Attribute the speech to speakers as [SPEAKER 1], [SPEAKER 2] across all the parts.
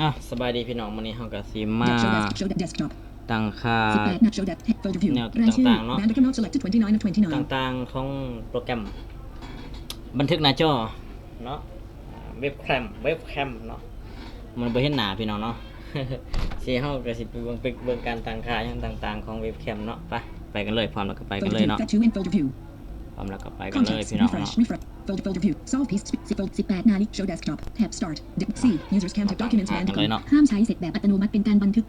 [SPEAKER 1] อะสบายดีพี่น้องวันนี้เฮาก็สิมา
[SPEAKER 2] Show desk. Show desk. Desktop.
[SPEAKER 1] ตั้งค่า
[SPEAKER 2] 18. Not show desk. Folder view.
[SPEAKER 1] แนว
[SPEAKER 2] รายชื่อ
[SPEAKER 1] ต่างๆเนอะ
[SPEAKER 2] Bandicam not selected 29 of 29.
[SPEAKER 1] ต่างๆของโปรแกรม บันทึกหน้าจอเนาะอ่าเว็บแคมเว็บแคมเนาะมันบ่เห็นหน้าพี่น้องเนาะสิเฮาก็สิไปเบิ่งไปเบิ่งการตั้งค่าหยังต่างๆของเว็บแคมเนาะไปไปกันเลยพร้อมแล้วก็ไปกัน
[SPEAKER 2] Folder
[SPEAKER 1] เลย
[SPEAKER 2] view.
[SPEAKER 1] เนาะ
[SPEAKER 2] That 2 in folder view.
[SPEAKER 1] พร้อมแล้วก็ไปกันเลย
[SPEAKER 2] Contents.
[SPEAKER 1] พี่น้อง
[SPEAKER 2] Refresh.
[SPEAKER 1] เนาะ
[SPEAKER 2] Refresh. Folder folder view. Solve piece. Fold 18นาฬิก Show desktop. Tab start. Dip C. Users can type documents
[SPEAKER 1] อ่ากันเลย
[SPEAKER 2] Bandicam.
[SPEAKER 1] เนาะ
[SPEAKER 2] ห้ามใช้เสร็จแบบอัตโนมัติเป็นการบันทึก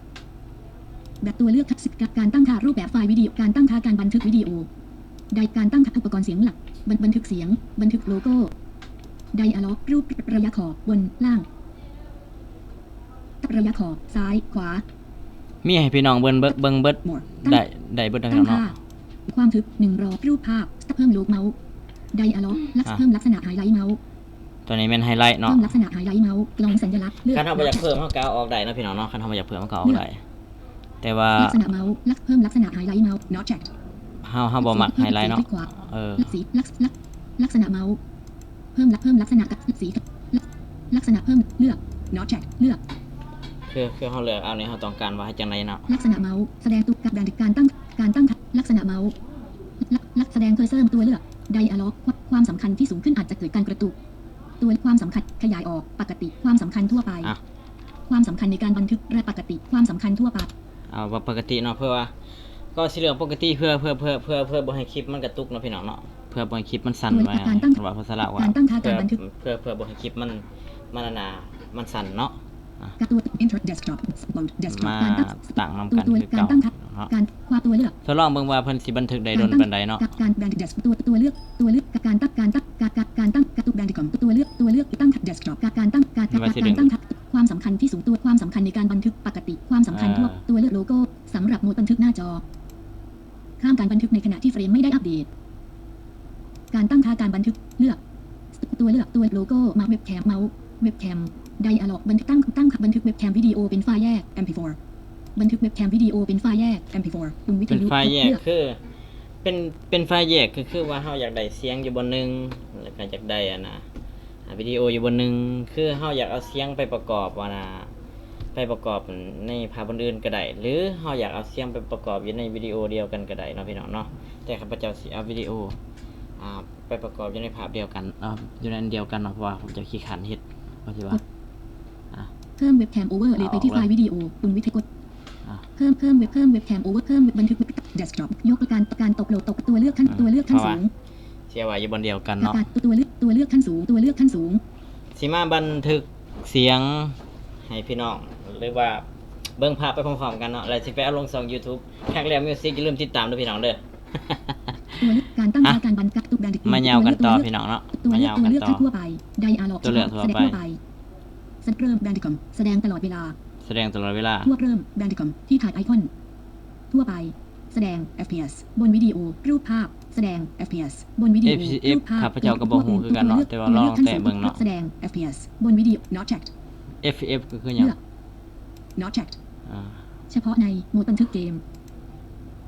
[SPEAKER 2] แบบตัวเลือกทักษะการตั้งค่ารูปแบบไฟล์วิดีโอการตั้งค่าการบันทึกวิดีโอไดการตั้งค่าอุปกรณ์เสียงหลัก บันบันทึกเสียง บันทึกโลโก้ไดอะล็อกรูประยะขอบบนล่างระยะขอบซ้ายขวา
[SPEAKER 1] มีให้พี่น้องเบิ่งเบิ่งเบิ่งเบิด
[SPEAKER 2] more
[SPEAKER 1] ได้ได้เบิดทั้ง
[SPEAKER 2] ตั้ง
[SPEAKER 1] เนาะ
[SPEAKER 2] ค่าความทึบหนึ่งรอบรูปภาพเพิ่มโลกเมาส์ ไดอะล็อกลักษ
[SPEAKER 1] อะ
[SPEAKER 2] เพิ่มลักษณะไฮไลท์เมาส์
[SPEAKER 1] ตัวนี้เป็นไฮไลท์เนาะ
[SPEAKER 2] เพิ่มลักษณะไฮไลท์เมาส์กลองสัญลักษณ์เลือก
[SPEAKER 1] คันเฮาบ่อยากเพิ่มเฮาก็เอาออกได้เนาะพี่น้องเนาะคันเฮาบ่อยากเพิ่มเฮาก็เอาออกได้แต่ว่า
[SPEAKER 2] ลักษณะเมาส์ลักเพิ่มลักษณะไฮไลท์เมาส์ not checked
[SPEAKER 1] เฮาเฮาบ่มักไฮไลท์เนาะ
[SPEAKER 2] คลิกขวา
[SPEAKER 1] เออ
[SPEAKER 2] ลักสีลักลักลักษณะเมาส์เพิ่มลักเพิ่มลักษณะกับสีลักลักษณะเพิ่มเลือก not checked เลือก
[SPEAKER 1] คือคือเขาเลือกเอาในเขาต้องการว่าให้จังไรเนาะ
[SPEAKER 2] ลักษณะเมาส์แสดงตัวกับการการตั้งการตั้งลักษณะเมาส์ลักลักแสดงเคอร์เซอร์ตัวเลือก ไดอะล็อกความสำคัญที่สูงขึ้นอาจจะเกิดการกระตุก ตัวความสำคัญขยายออกปกติความสำคัญทั่วไป
[SPEAKER 1] อะ
[SPEAKER 2] ความสำคัญในการบันทึกและปกติความสำคัญทั่วไป
[SPEAKER 1] เอาว่าปกติเนาะเพื่อว่าก็สิเลือกปกติเพื่อเพื่อเพื่อเพื่อเพื่อบ่ให้คลิปมันกระตุกเนาะพี่น้องเนาะเพื่อบ่ให้คลิปมันสั่นไว้
[SPEAKER 2] การตั้ง
[SPEAKER 1] ว่าภาษาลาวว่า
[SPEAKER 2] การตั้งค่า
[SPEAKER 1] เพื่
[SPEAKER 2] กา
[SPEAKER 1] อ
[SPEAKER 2] รบันทึก
[SPEAKER 1] เพื่อเพื่อบ่ให้คลิปมันมันอันนามันสั่นเนาะ
[SPEAKER 2] กับตัว enter desktop load desktop
[SPEAKER 1] มา
[SPEAKER 2] การตั้ง
[SPEAKER 1] ต่างนำ
[SPEAKER 2] ตัว
[SPEAKER 1] กัน
[SPEAKER 2] ตัว
[SPEAKER 1] คือ
[SPEAKER 2] การ
[SPEAKER 1] เก่า
[SPEAKER 2] ตั้งค่า
[SPEAKER 1] เนาะ
[SPEAKER 2] การความ ตัวเลือก
[SPEAKER 1] ทดลองเบิ่งว่าเพิ่นสิบันทึกได้โดนปานใดเนาะ
[SPEAKER 2] การการ banded desk ตัวตัวเลือกตัวเลือกการตั้งการตั้งการการการตั้งการตัว banded ตัวเลือกตัวเลือกตั้ง desktop การการตั้งการการการตั้งความสำคัญที่สูงตัวความสำคัญในการบันทึกปกติความสำคัญทั่วตัวเลือกโลโก้สำหรับโหมดบันทึกหน้าจอ ข้ามการบันทึกในขณะที่เฟรมไม่ได้อัปเดต การตั้งค่าการบันทึกเลือก ตัวเลือกตัวโลโก้มาเว็บแคมเมาส์เว็บแคมไดอะล็อกบันทึกตั้งตั้งบันทึกเว็บแคมวิดีโอเป็นไฟล์แยก MP4 บันทึกเว็บแคมวิดีโอเป็นไฟล์แยก MP4 ปุ่มวิท
[SPEAKER 1] เป็น
[SPEAKER 2] ยุ
[SPEAKER 1] ไฟล์แยก
[SPEAKER 2] เลือก
[SPEAKER 1] คือ เป็นเป็นไฟล์แยกคือคือว่าเฮาอยากได้เสียงอยู่บนหนึงแล้วก็อยากได้อะนะอ่าวิดีโออยู่บนหนึงคือเฮาอยากเอาเสียงไปประกอบว่านะไปประกอบในภาพบนอื่นก็ได้หรือเฮาอยากเอาเสียงไปประกอบอยู่ในวิดีโอเดียวกันก็ได้เนาะพี่น้องเนาะแต่ข้าพเจ้าสิเอาวิดีโออ่าไปประกอบอยู่ในภาพเดียวกันอ่าอยู่ในอันเดียวกันเนาะเพราะว่าผมจะขี้ขันเฮ็ดว่าสิว่า
[SPEAKER 2] เพิ่มเว็บแคมโอเวอร์เลยไปที่ไฟล์วิดีโอปุ่มวิทยุกด
[SPEAKER 1] อะ
[SPEAKER 2] เพิ่มเพิ่มเว็บเพิ่มเว็บแคมโอเวอร์เพิ่มบันทึกเดสก์ท็อปยกการการตกโหลดตกตัวเลือกขั้นตัวเลือกขั้นสูง
[SPEAKER 1] เสียไว้อยู่บนเดียวกัน
[SPEAKER 2] กา
[SPEAKER 1] เนาะ
[SPEAKER 2] รตัวเลือกตัวเลือกขั้นสูงตัวเลือกขั้นสูง
[SPEAKER 1] สิมาบันทึกเสียงให้พี่น้องหรือว่าเบิ่งภาพไปพร้อมๆกันเนาะแล้วสิไปเอาลงช่อง YouTube แท็กแล้วมิวสิกอย่าลืมติดตามด้วยพี่น้องเด้อ
[SPEAKER 2] ตัวเลือกการตั้ง
[SPEAKER 1] อะ
[SPEAKER 2] ค่าการบันทึกตัวแบนดิ
[SPEAKER 1] มาเยาวกันต่อพี่น้องเนาะ
[SPEAKER 2] ตัว
[SPEAKER 1] มา
[SPEAKER 2] เลือก
[SPEAKER 1] เยาว
[SPEAKER 2] ตัว
[SPEAKER 1] กัน
[SPEAKER 2] เลือก
[SPEAKER 1] ต่อ
[SPEAKER 2] ขั้นทั่วไปไดอะล็อก
[SPEAKER 1] ตัวเลือกทั่ว
[SPEAKER 2] แสดง
[SPEAKER 1] ไป
[SPEAKER 2] ทั่วไปสเริ่มแบนดิคอมแสดงตลอดเวลา
[SPEAKER 1] แสดงตลอดเวลา
[SPEAKER 2] ทั่วเริ่มแบนดิคอมที่ถ่ายไอคอน ทั่วไป แสดง FPS บนวิดีโอ รูปภาพ แสดง FPS บนวิดีโอ
[SPEAKER 1] FCF
[SPEAKER 2] รูปภาพ
[SPEAKER 1] ข้าพเจ้าก็บ่ฮู้คือกันเนาะแต่ว่าลองแต่เบิ่งเนาะ
[SPEAKER 2] แสดง FPS บนวิดีโอ not checked
[SPEAKER 1] FF ก็คือหยัง
[SPEAKER 2] เลือก not checked
[SPEAKER 1] อ่า
[SPEAKER 2] เฉพาะในโหมดบันทึกเกม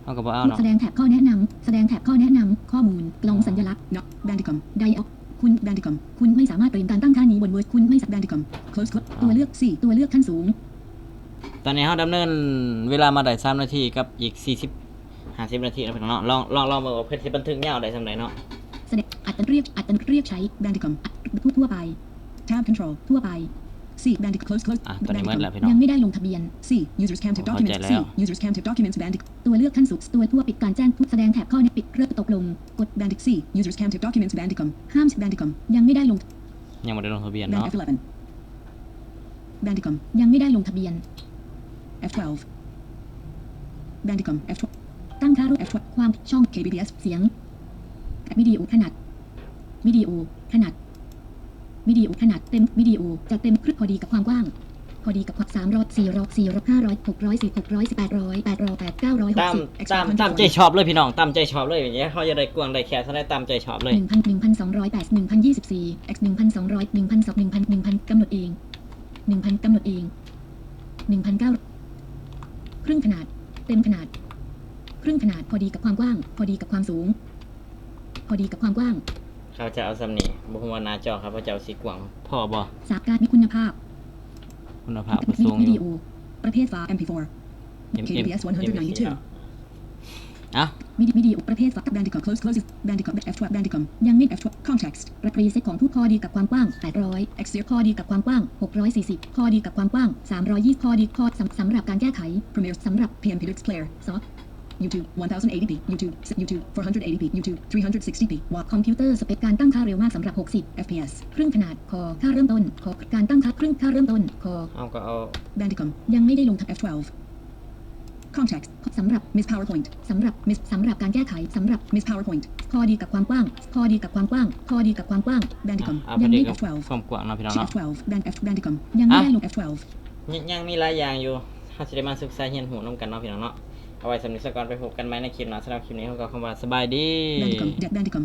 [SPEAKER 1] เฮาก็บ่เอาเนาะ
[SPEAKER 2] แสดงแถบข้อแนะนำแสดงแถบข้อแนะนำข้อมูลกลองสัญลักษณ์ not bandicom ไดออกคุณ bandicom คุณไม่สามารถเปลี่ยนการตั้งค่านี้บนเวิร์ดคุณไม่สามารถ bandicom close close ตัวเลือก 4 ตัวเลือกขั้นสูง
[SPEAKER 1] ตอนนี้เฮาดำเนินเวลามาได้3นาทีกับอีก40 50นาทีแล้วพี่น้องเนาะลองลองลองเบิ่งว่าเพิ่นสิบันทึกยาวได้ซำใดเนาะ
[SPEAKER 2] แสดงอัตเรียกอัตเรียกใช้ bandicom ทั่วทั่วไป tab control ทั่วไป C bandic close close
[SPEAKER 1] อะตอนนี้มืดแล้วพี่น้อง
[SPEAKER 2] ยังไม่ได้ลงทะเบียน C users can type
[SPEAKER 1] เข้าใจ
[SPEAKER 2] documents
[SPEAKER 1] แล้
[SPEAKER 2] C
[SPEAKER 1] ว
[SPEAKER 2] users can type documents bandic ตัวเลือกขั้นสูงตัวทั่วปิดการแจ้งผู้แสดงแถบข้อนี้ปิดเริ่มตกลง กด bandic C users can type documents bandicom ห้าม bandicom ยังไม่ได้ลง
[SPEAKER 1] ยังบ่ได้ลงทะเบียนเนาะ
[SPEAKER 2] Band F11 Bandicom ยังไม่ได้ลงทะเบียน F12 Bandicom F12 ตั้งค่ารูป F12 ความช่อง KBPS เสียงวิดีโอขนาดวิดีโอขนาดวิดีโอขนาดเต็มวิดีโอจะเต็มครึ่งพอดีกับความกว้าง พอดีกับความสามร้อยสี่ร้อยสี่ร้อยห้าร้อยหกร้อยสิบหกร้อยสิบแปดร้อยแปดร้อยแปดเก้าร้อยหก
[SPEAKER 1] ตาม
[SPEAKER 2] สิบ
[SPEAKER 1] ตามตามใจชอบเลยพี่น้องตามใจชอบเลยอย่างเงี้ยเขาจะได้กวางได้แค่เท่าไรตามใจชอบเลย
[SPEAKER 2] หนึ่งพันหนึ่งพันสองร้อยแปดหนึ่งพันยี่สิบสี่ x หนึ่งพันสองร้อยหนึ่งพันสองหนึ่งพันหนึ่งพันกำหนดเองหนึ่งพันกำหนดเองหนึ่งพันเก้า ครึ่งขนาด เต็มขนาด ครึ่งขนาดพอดีกับความกว้าง พอดีกับความสูง พอดีกับความกว้าง
[SPEAKER 1] เขาจะเอาซ้ำนี่บุคคลว่าหน้าจอครับเขาจะเอาสีกว้างพอบ่
[SPEAKER 2] สามการมีคุณภาพ
[SPEAKER 1] คุณภาพบ่สูงอ
[SPEAKER 2] วิดี
[SPEAKER 1] ยู่
[SPEAKER 2] โอประเภทไฟล์ MP4 KBS 192
[SPEAKER 1] อะ
[SPEAKER 2] วิดีวิดีโอประเภทฝัก Bandicam close close Bandicam F12 Bandicam ยังไม่ F12 context ระพรีเซ็ตของผู้พอดีกับความกว้าง 800 X พอดีกับความกว้าง 640พอดีกับความกว้าง 320พอดีพอสำสำหรับการแก้ไข Premiere สำหรับ PNP Lux Player ซอฟ YouTube 1080p YouTube YouTube 480p YouTube 360p วอคอมพิวเตอร์สเปคการตั้งค่าเร็วมากสำหรับ 60 fps ครึ่งขนาดคอค่าเริ่มต้นคอการตั้งค่าครึ่งค่าเริ่มต้นคอ
[SPEAKER 1] เอาก็เอา
[SPEAKER 2] Bandicam ยังไม่ได้ลงทับ F12 Context สำหรับ Miss PowerPoint สำหรับ Miss สำหรับการแก้ไขสำหรับ Miss PowerPoint พอดีกับความกว้างพอดีกับความกว้างพอดีกับความกว้าง Bandicam
[SPEAKER 1] เอา
[SPEAKER 2] ยั
[SPEAKER 1] พองดี
[SPEAKER 2] ไม่
[SPEAKER 1] กับ
[SPEAKER 2] F12
[SPEAKER 1] ความกว้างเนาะพี่น้อง
[SPEAKER 2] ที่
[SPEAKER 1] เนาะ
[SPEAKER 2] F12 Band F Bandicam ยังไม่ได้ลง F12
[SPEAKER 1] ยังยังมีหลายอย่างอยู่เฮาสิได้มาศึกษาเรียนรู้นํกันเนาะพี่น้องเนาะเอาไว้สำหรับสกอนไปพบกันใหม่ในคลิปหน้าสำหรับคลิปนี้เฮาก็คำว่าสบายดี
[SPEAKER 2] Bandicam Bandicam